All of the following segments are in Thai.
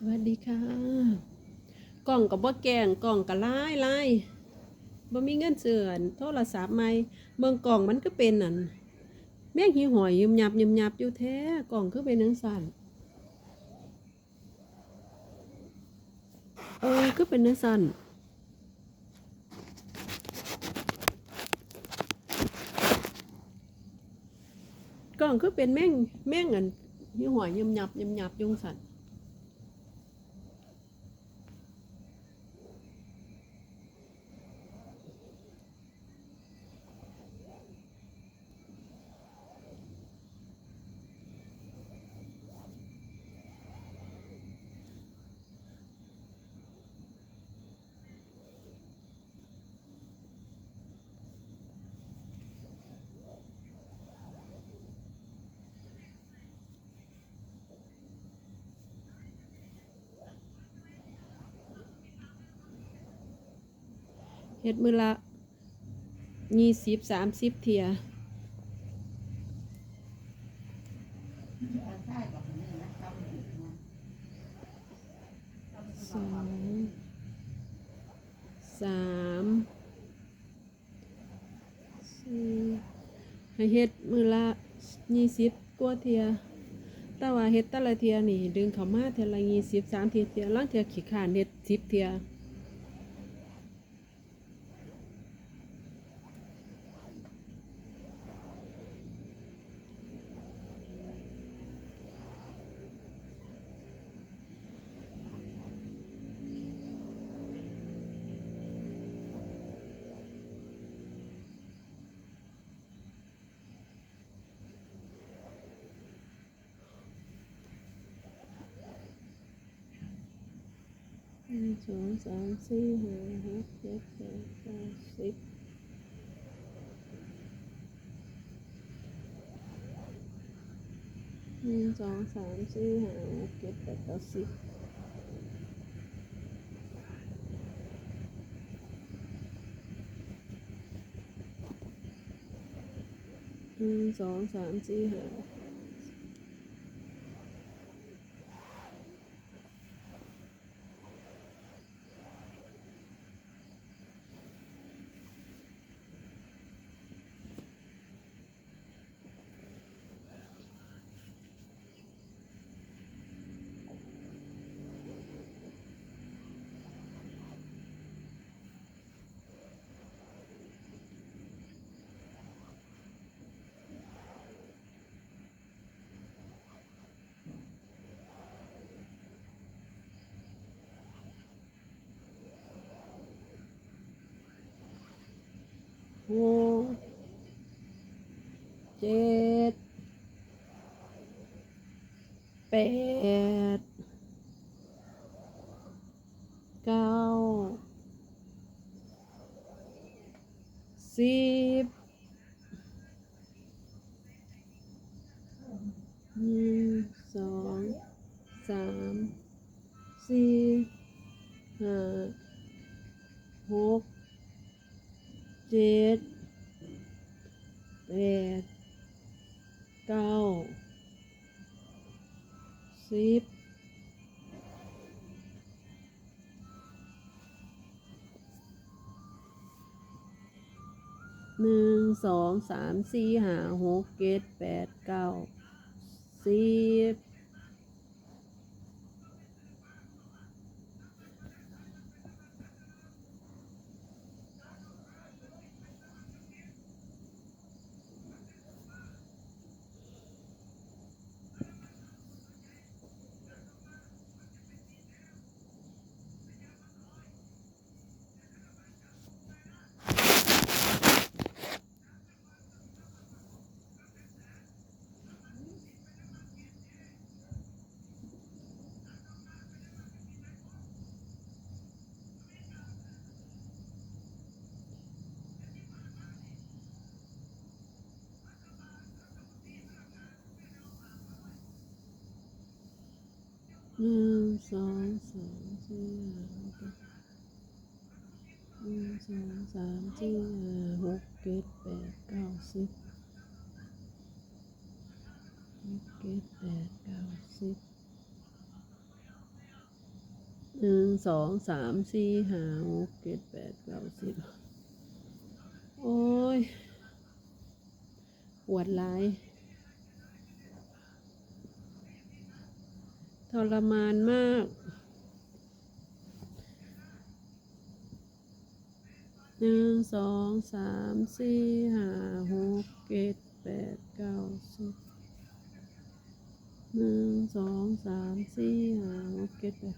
สวัสดีค่ะ กล่องกับบ่แกงกล่องกับลายลายบ่มีเงินเสื่อนโทรศัพท์ใหม่เบิ่งกล่องมันก็เป็นนั่นแม่งหิวหอยยืมยับยืมยับอยู่แท้กล่องคือเป็นจังสั่นเออคือเป็นจังสั่นกล่องคือเป็นแม่งแม่งอันหิวหอยยืมยับยืมยับยุงสั่น เฮ็ดมือละยี่สิบสามสิบเทียสองสามสี่ให้เฮ็ดมือละยี่สิบกว่าเทียแต่ว่าเฮ็ดแต่ละเทียนี่ ดึงเข้ามาเทียละยี่สิบสามเทียเทียล่างเทียขี้ขานเฮ็ดสิบเทีย สองสามสี่ห้าหกเจ็ดแปดเก้าสิบหนึ่งสองสามสี่ห้าหกเจ็ดแปดเก้าสิบหนึ่งสองสามสี่ห้า หกเจ็ดแปดเก้าสิบหนึ่งสองสามสี่ห้าหก เจ็ดแปดเก้าสิบหนึ่งสองสามสี่ห้าหกเจ็ดแปดเก้าสิบ หนึ่งสองสามสี่ห้าหกหนึ่งสองสามสี่ห้าหกเจ็ดแปดเก้าสิบหกเจ็ดแปดเก้าสิบหนึ่งสองสามสี่ห้าหกเจ็ดแปดเก้าสิบโอ้ยปวดหลาย ทรมานมาก หนึ่งสองสามสี่ห้าหกเจ็ดแปดเก้าสิบหนึ่งสองสามสี่ห้าหกเจ็ดแปด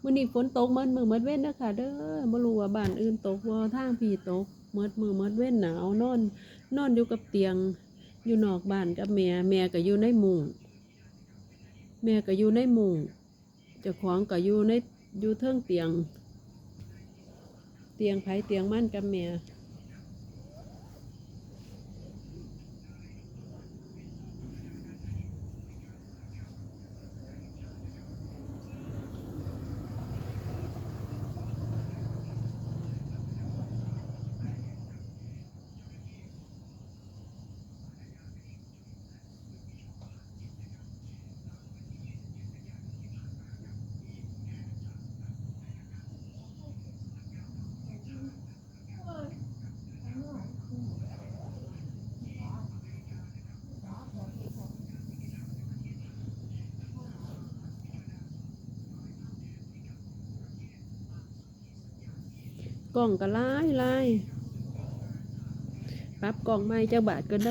เมื่อนี้ฝนตกเมื่อมือเมื่อเว้นนะคะเด้อบ่รู้ว่าบ้านอื่นตกว่าทางพี่ตกเมื่อมือเมื่อเว้นหนาวนอน นอนอยู่กับเตียง อยู่นอกบ้านกับแม่แม่ก็อยู่ในมุง แม่ก็อยู่ในมุงจะขวางก็อยู่ในอยู่เทิงเตียง เตียงไผเตียงมั่นกับแม่ กล่องก็หลายหลายปรับกล่องใหม่จักบาทก็ได้